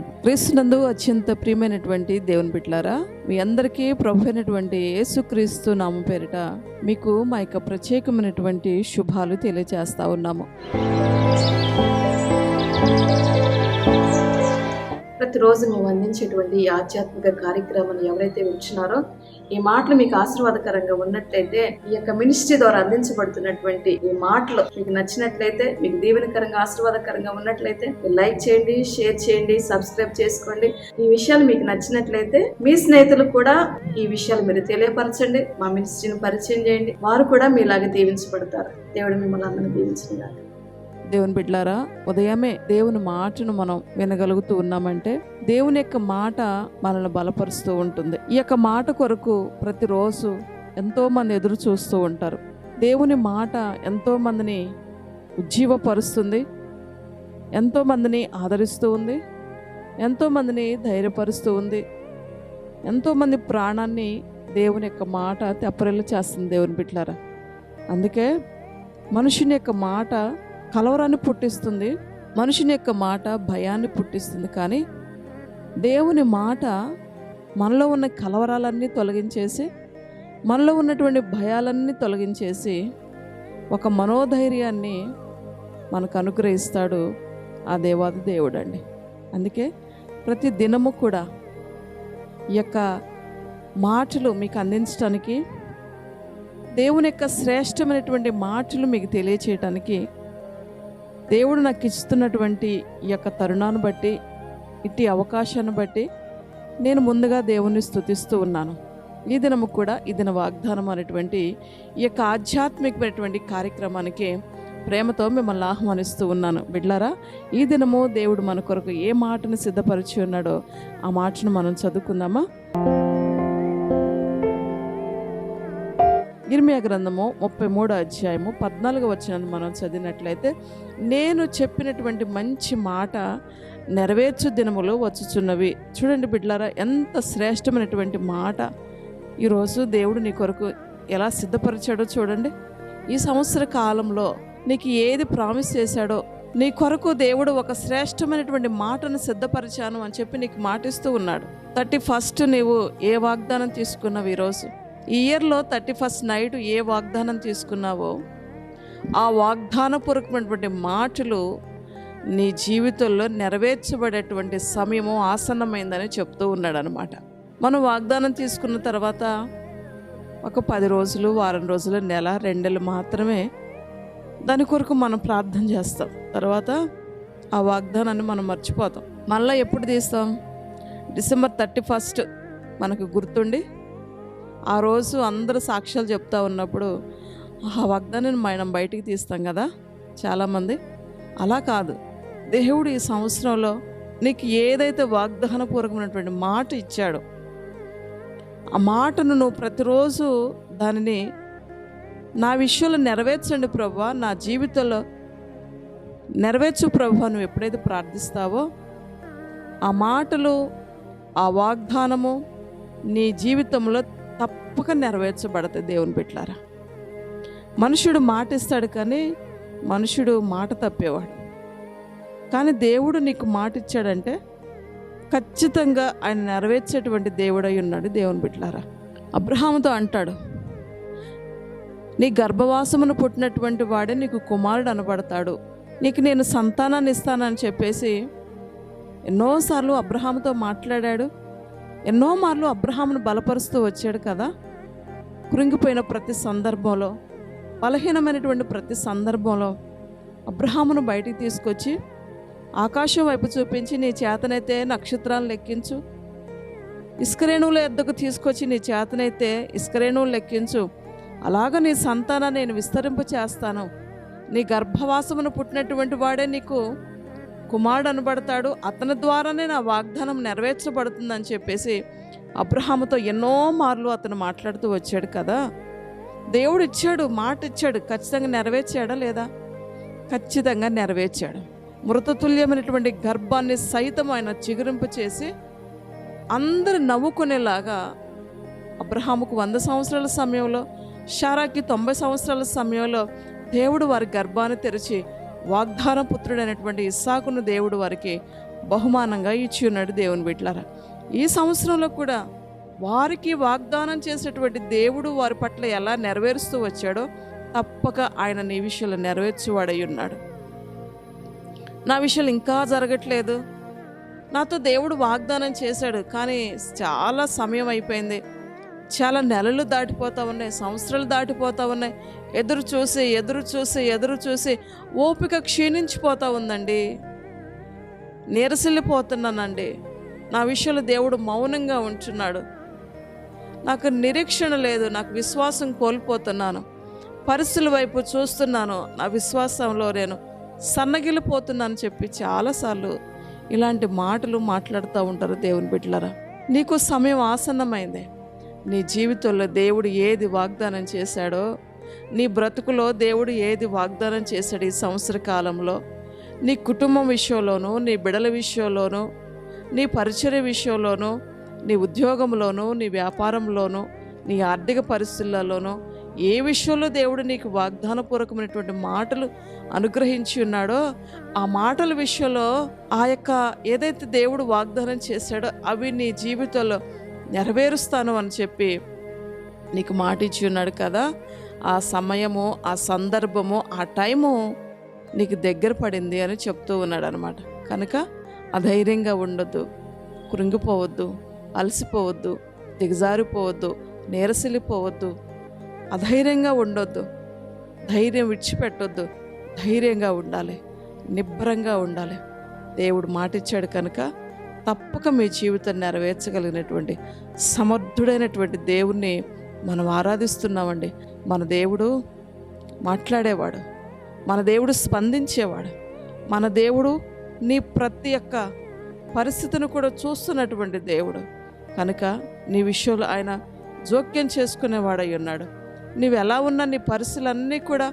ప్రైస్తలా క్రీస్తునందు అత్యంత ప్రియమైనటువంటి దేవుని బిట్లారా మీ అందరికీ ప్రభు అయినటువంటి యేసుక్రీస్తు నామ పేరిట మీకు మా యొక్క ప్రత్యేకమైనటువంటి శుభాలు తెలియజేస్తా ఉన్నాము. ప్రతిరోజు మేము అందించేటువంటి ఆధ్యాత్మిక కార్యక్రమాన్ని ఎవరైతే వింటున్నారో ఈ మాటలు మీకు ఆశీర్వాదకరంగా ఉన్నట్లయితే ఈ యొక్క మినిస్ట్రీ ద్వారా అందించబడుతున్నటువంటి ఈ మాటలు మీకు నచ్చినట్లయితే మీకు దీవెనకరంగా ఆశీర్వాదకరంగా ఉన్నట్లయితే మీరు లైక్ చేయండి షేర్ చేయండి సబ్స్క్రైబ్ చేసుకోండి. ఈ విషయాలు మీకు నచ్చినట్లయితే మీ స్నేహితులు కూడా ఈ విషయాలు మీరు తెలియపరచండి. మా మినిస్ట్రీని పరిచయం చేయండి. వారు కూడా మీలాగా దీవించబడతారు. దేవుడు మిమ్మల్ని అందరినీ దీవించిన దేవుని బిడ్డలారా ఉదయమే దేవుని మాటను మనం వినగలుగుతూ ఉన్నామంటే దేవుని యొక్క మాట మనల్ని బలపరుస్తూ ఉంటుంది. ఈ యొక్క మాట కొరకు ప్రతిరోజు ఎంతో మంది ఎదురు చూస్తూ ఉంటారు. దేవుని మాట ఎంతో మందిని ఉజ్జీవపరుస్తుంది. ఎంతో మందిని ఆదరిస్తూ ఉంది. ఎంతో మందిని ధైర్యపరుస్తూ ఉంది. ఎంతో మంది ప్రాణాన్ని దేవుని యొక్క మాట తెప్పరిల్లు చేస్తుంది దేవుని బిట్లారా అందుకే మనుషుని యొక్క మాట కలవరాన్ని పుట్టిస్తుంది మనుషుని యొక్క మాట భయాన్ని పుట్టిస్తుంది. కానీ దేవుని మాట మనలో ఉన్న కలవరాలన్నీ తొలగించేసి మనలో ఉన్నటువంటి భయాలన్నీ తొలగించేసి ఒక మనోధైర్యాన్ని మనకు అనుగ్రహిస్తాడు ఆ దేవాది దేవుడు అండి అందుకే ప్రతి దినము కూడా ఈ యొక్క మాటలు మీకు అందించడానికి దేవుని యొక్క శ్రేష్టమైనటువంటి మాటలు మీకు తెలియచేయటానికి దేవుడు నాకు ఇస్తున్నటువంటి ఈ యొక్క తరుణాన్ని బట్టి ఇట్టి అవకాశాన్ని బట్టి నేను ముందుగా దేవుణ్ణి స్థుతిస్తూ ఉన్నాను. ఈ దినము కూడా ఈ దిన వాగ్దానం అనేటువంటి ఈ యొక్క ఆధ్యాత్మికమైనటువంటి కార్యక్రమానికి ప్రేమతో మిమ్మల్ని ఆహ్వానిస్తూ ఉన్నాను. బిడ్లారా ఈ దినము దేవుడు మన కొరకు ఏ మాటను సిద్ధపరిచి ఉన్నాడో ఆ మాటను మనం చదువుకుందామా? ఇర్మియా గ్రంథము ముప్పై మూడో అధ్యాయము పద్నాలుగు వచ్చిన మనం చదివినట్లయితే నేను చెప్పినటువంటి మంచి మాట నెరవేర్చు దినములు వచ్చుచున్నవి. చూడండి బిడ్లారా ఎంత శ్రేష్టమైనటువంటి మాట ఈరోజు దేవుడు నీ కొరకు ఎలా సిద్ధపరిచాడో చూడండి. ఈ సంవత్సర కాలంలో నీకు ఏది ప్రామిస్ చేశాడో నీ కొరకు దేవుడు ఒక శ్రేష్టమైనటువంటి మాటను సిద్ధపరిచాను అని చెప్పి నీకు మాటిస్తూ ఉన్నాడు. థర్టీ ఫస్ట్ నీవు ఏ వాగ్దానం తీసుకున్నావు ఈరోజు? ఈ ఇయర్లో థర్టీ ఫస్ట్ నైట్ ఏ వాగ్దానం తీసుకున్నావో ఆ వాగ్దానపూర్వకమైనటువంటి మాటలు నీ జీవితంలో నెరవేర్చబడేటువంటి సమయము ఆసన్నమైందని చెప్తూ ఉన్నాడు అనమాట మనం వాగ్దానం తీసుకున్న తర్వాత ఒక పది రోజులు వారం రోజులు నెల రెండేళ్ళు మాత్రమే దాని కొరకు మనం ప్రార్థన చేస్తాం. తర్వాత ఆ వాగ్దానాన్ని మనం మర్చిపోతాం. మళ్ళీ ఎప్పుడు తీస్తాం? డిసెంబర్ థర్టీ ఫస్ట్ మనకు గుర్తుండి ఆ రోజు అందరూ సాక్ష్యాలు చెప్తా ఉన్నప్పుడు ఆ వాగ్దానాన్ని మనం బయటికి తీస్తాం కదా చాలామంది. అలా కాదు. దేవుడు ఈ సంవత్సరంలో నీకు ఏదైతే వాగ్దానపూర్వకమైనటువంటి మాట ఇచ్చాడో ఆ మాటను నువ్వు ప్రతిరోజు దానిని నా విషయంలో నెరవేర్చండి ప్రభు నా జీవితంలో నెరవేర్చు ప్రభు నువ్వు ఎప్పుడైతే ప్రార్థిస్తావో ఆ మాటలు ఆ వాగ్దానము నీ జీవితంలో తప్పక నెరవేర్చబడతాయి దేవుని బిట్లారా మనుషుడు మాట ఇస్తాడు కానీ మనుషుడు మాట తప్పేవాడు. కానీ దేవుడు నీకు మాట ఇచ్చాడంటే ఖచ్చితంగా ఆయన నెరవేర్చేటువంటి దేవుడై ఉన్నాడు దేవుని బిడ్డలారా. అబ్రహాముతో అంటాడు నీ గర్భవాసమును పుట్టినటువంటి వాడే నీకు కుమారుడు అనబడతాడు. నీకు నేను సంతానాన్ని ఇస్తానని చెప్పేసి ఎన్నోసార్లు అబ్రహాముతో మాట్లాడాడు. ఎన్నో మార్లు అబ్రహామును బలపరుస్తూ వచ్చాడు కదా. కృంగిపోయిన ప్రతి సందర్భంలో బలహీనమైనటువంటి ప్రతి సందర్భంలో అబ్రహామును బయటికి తీసుకొచ్చి ఆకాశం వైపు చూపించి నీ చేతనైతే నక్షత్రాలను లెక్కించు. ఇసుకరేణువుల ఎద్దకు తీసుకొచ్చి నీ చేతనైతే ఇసుకరేణువులు లెక్కించు. అలాగ నీ సంతానాన్ని నేను విస్తరింప చేస్తాను నీ గర్భవాసమును పుట్టినటువంటి వాడే నీకు కుమారుడు అనబడతాడు అతని ద్వారానే నా వాగ్దానం నెరవేర్చబడుతుందని చెప్పేసి అబ్రహాముతో ఎన్నో మార్లు అతను మాట్లాడుతూ వచ్చాడు కదా. దేవుడు ఇచ్చాడు మాట ఇచ్చాడు. ఖచ్చితంగా నెరవేర్చాడా లేదా? ఖచ్చితంగా నెరవేర్చాడు. మృతతుల్యమైనటువంటి గర్భాన్ని సైతం ఆయన చిగురింపు చేసి అందరు నవ్వుకునేలాగా అబ్రహాముకు వంద సంవత్సరాల సమయంలో షారాకి తొంభై సంవత్సరాల సమయంలో దేవుడు వారి గర్భాన్ని తెరిచి వాగ్దాన పుత్రుడైనటువంటి ఇస్సాకును దేవుడు వారికి బహుమానంగా ఇచ్చి ఉన్నాడు దేవుని బిడ్డలారా. ఈ సంవత్సరంలో కూడా వారికి వాగ్దానం చేసేటువంటి దేవుడు వారి పట్ల ఎలా నెరవేరుస్తూ వచ్చాడో తప్పక ఆయన నీ విషయంలో నెరవేర్చేవాడై ఉన్నాడు. నా విషయాలు ఇంకా జరగట్లేదు. నాతో దేవుడు వాగ్దానం చేశాడు కానీ చాలా సమయం అయిపోయింది. చాలా నెలలు దాటిపోతా ఉన్నాయి సంవత్సరాలు దాటిపోతూ ఉన్నాయి. ఎదురు చూసి ఎదురు చూసి ఎదురు చూసి ఓపిక క్షీణించిపోతా ఉందండి. నీరసిల్లిపోతున్నానండి. నా విషయంలో దేవుడు మౌనంగా ఉంటున్నాడు. నాకు నిరీక్షణ లేదు నాకు విశ్వాసం కోల్పోతున్నాను. పరిస్థితుల వైపు చూస్తున్నాను నా విశ్వాసంలో నేను సన్నగిలిపోతున్నాను చెప్పి చాలాసార్లు ఇలాంటి మాటలు మాట్లాడుతూ ఉంటారు దేవుని బిడ్డలరా. నీకు సమయం ఆసన్నమైంది. నీ జీవితంలో దేవుడు ఏది వాగ్దానం చేశాడో నీ బ్రతుకులో దేవుడు ఏది వాగ్దానం చేశాడు ఈ సంవత్సర కాలంలో నీ కుటుంబం విషయంలోనూ నీ బిడల విషయంలోనూ నీ పరిచయ విషయంలోనూ నీ ఉద్యోగంలోనూ నీ వ్యాపారంలోనూ నీ ఆర్థిక పరిస్థితులలోనూ ఏ విషయంలో దేవుడు నీకు వాగ్దానపూర్వకమైనటువంటి మాటలు అనుగ్రహించి ఉన్నాడో ఆ మాటల విషయంలో ఆ యొక్క ఏదైతే దేవుడు వాగ్దానం చేశాడో అవి నీ జీవితంలో నెరవేరుస్తాను అని చెప్పి నీకు మాట ఇచ్చి ఉన్నాడు కదా ఆ సమయము ఆ సందర్భము ఆ టైము నీకు దగ్గర పడింది అని చెప్తూ ఉన్నాడు అనమాట కనుక అధైర్యంగా ఉండొద్దు కృంగిపోవద్దు అలసిపోవద్దు దిగజారిపోవద్దు నీరసిల్లిపోవద్దు అధైర్యంగా ఉండొద్దు ధైర్యం విడిచిపెట్టొద్దు ధైర్యంగా ఉండాలి నిబ్బరంగా ఉండాలి. దేవుడు మాటిచ్చాడు కనుక తప్పక మీ జీవితాన్ని నెరవేర్చగలిగినటువంటి సమర్థుడైనటువంటి దేవుణ్ణి మనం ఆరాధిస్తున్నామండి. మన దేవుడు మాట్లాడేవాడు. మన దేవుడు స్పందించేవాడు. మన దేవుడు నీ ప్రతి ఒక్క పరిస్థితిని కూడా చూస్తున్నటువంటి దేవుడు. కనుక నీ విషయంలో ఆయన జోక్యం చేసుకునేవాడై ఉన్నాడు. నీవు ఎలా ఉన్నా నీ పరిస్థితులన్నీ కూడా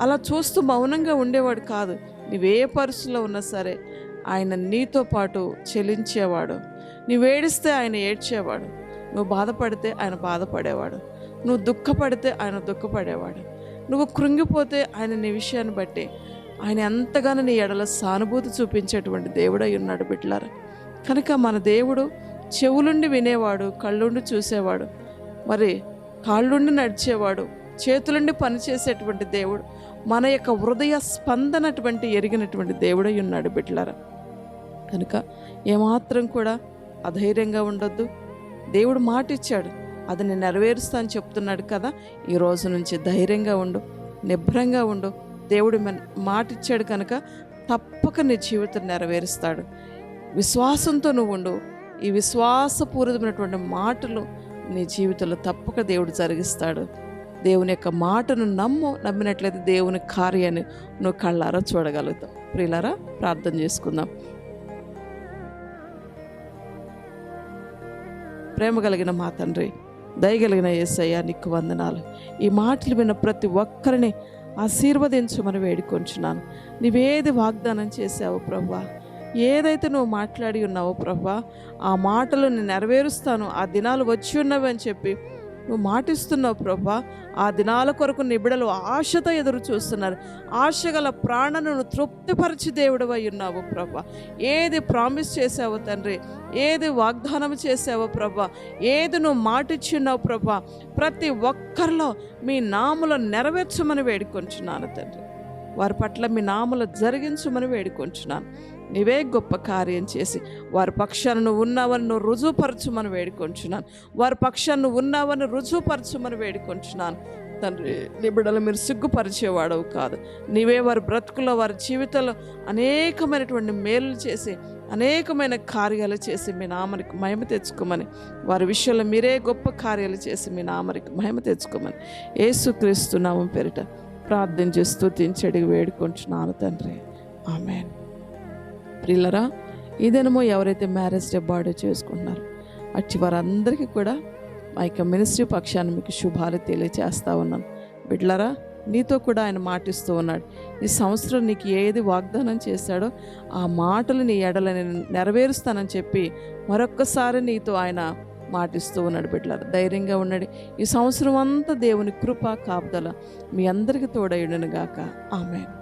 అలా చూస్తూ మౌనంగా ఉండేవాడు కాదు. నువ్వే పరిస్థితిలో ఉన్నా సరే ఆయన నీతో పాటు చెలించేవాడు. నువ్వు ఏడిస్తే ఆయన ఏడ్చేవాడు. నువ్వు బాధపడితే ఆయన బాధపడేవాడు. నువ్వు దుఃఖపడితే ఆయన దుఃఖపడేవాడు. నువ్వు కృంగిపోతే ఆయన నీ విషయాన్ని బట్టి ఆయన ఎంతగానో నీ ఎడల సానుభూతి చూపించేటువంటి దేవుడై ఉన్నాడు బిడ్లారు కనుక మన దేవుడు చెవులుండి వినేవాడు కళ్ళుండి చూసేవాడు. మరి కాళ్ళుండి నడిచేవాడు చేతులుండి పనిచేసేటువంటి దేవుడు మన యొక్క హృదయ స్పందనటువంటి ఎరిగినటువంటి దేవుడై ఉన్నాడు బిడ్డలారా. కనుక ఏమాత్రం కూడా అధైర్యంగా ఉండొద్దు. దేవుడు మాట ఇచ్చాడు అది నేను నెరవేరుస్తా అని చెప్తున్నాడు కదా. ఈ రోజు నుంచి ధైర్యంగా ఉండు నిభ్రంగా ఉండు. దేవుడు మాట ఇచ్చాడు కనుక తప్పక నీ జీవితం నెరవేరుస్తాడు. విశ్వాసంతో నువ్వు ఉండు. ఈ విశ్వాసపూరితమైనటువంటి మాటలు నీ జీవితంలో తప్పక దేవుడు జరిగిస్తాడు. దేవుని యొక్క మాటను నమ్ము నమ్మినట్లయితే దేవుని కార్యాన్ని నువ్వు కళ్ళారా చూడగలుగుతావు. ప్రియులారా ప్రార్థన చేసుకుందాం. ప్రేమ కలిగిన మా తండ్రి దయగలిగిన ఏసయ్య నీకు వందనాలు. ఈ మాటలు విన్న ప్రతి ఒక్కరిని ఆశీర్వదించమని వేడుకొంచున్నాను. నీవేది వాగ్దానం చేసావు ప్రభా ఏదైతే నువ్వు మాట్లాడి ఉన్నావో ప్రభా ఆ మాటలు నేను నెరవేరుస్తాను ఆ దినాలు వచ్చి ఉన్నవి అని చెప్పి నువ్వు మాటిస్తున్నావు ప్రభా. ఆ దినాల కొరకు నిబిడలు ఆశతో ఎదురు చూస్తున్నారు. ఆశ గల ప్రాణను తృప్తిపరిచి దేవుడు అయి ఉన్నావు ప్రభా. ఏది ప్రామిస్ చేసావు తండ్రి ఏది వాగ్దానం చేసావు ప్రభా ఏది నువ్వు మాటిచ్చున్నావు ప్రభా ప్రతి ఒక్కరిలో మీ నాములు నెరవేర్చమని వేడుకొంచున్నాను తండ్రి. వారి పట్ల మీ నాములు జరిగించమని వేడుకొంచున్నాను. నీవే గొప్ప కార్యం చేసి వారి పక్షాన్ని నువ్వు ఉన్నావని నువ్వు రుజువుపరచుమని వేడుకొంచున్నాను. వారి పక్షాన్ని నువ్వు ఉన్నావని రుజువుపరచుమని వేడుకొంచున్నాను. తండ్రి నీ బిడ్డలు మీరు సిగ్గుపరిచేవాడవు కాదు. నీవే వారి బ్రతుకులో వారి జీవితంలో అనేకమైనటువంటి మేలు చేసి అనేకమైన కార్యాలు చేసి మీ నామనికి మహిమ తెచ్చుకోమని వారి విషయంలో మీరే గొప్ప కార్యాలు చేసి మీ నామరికి మహిమ తెచ్చుకోమని ఏసుక్రీస్తు నామం పేరిట ప్రార్థన చేస్తూ దించడిగి వేడుకుంటున్నాను తండ్రి. ఆమెన్. ప్రియులరా ఈ దినము ఎవరైతే మ్యారేజ్ డే బర్త్డే చేసుకుంటున్నారో అట్టి వారందరికీ కూడా మా యొక్క మినిస్ట్రీ పక్షాన్ని మీకు శుభాలు తెలియచేస్తా ఉన్నాను. బిడ్లరా నీతో కూడా ఆయన మాటిస్తూ ఉన్నాడు. ఈ సంవత్సరం నీకు ఏది వాగ్దానం చేశాడో ఆ మాటలు నీ ఎడల నేను నెరవేరుస్తానని చెప్పి మరొక్కసారి నీతో ఆయన మాటిస్తూ ఉన్నాడు బిడ్డలారు. ధైర్యంగా ఉన్నాడు ఈ సంవత్సరం అంతా దేవుని కృప కాపుదల మీ అందరికీ తోడయుడను గాక ఆమె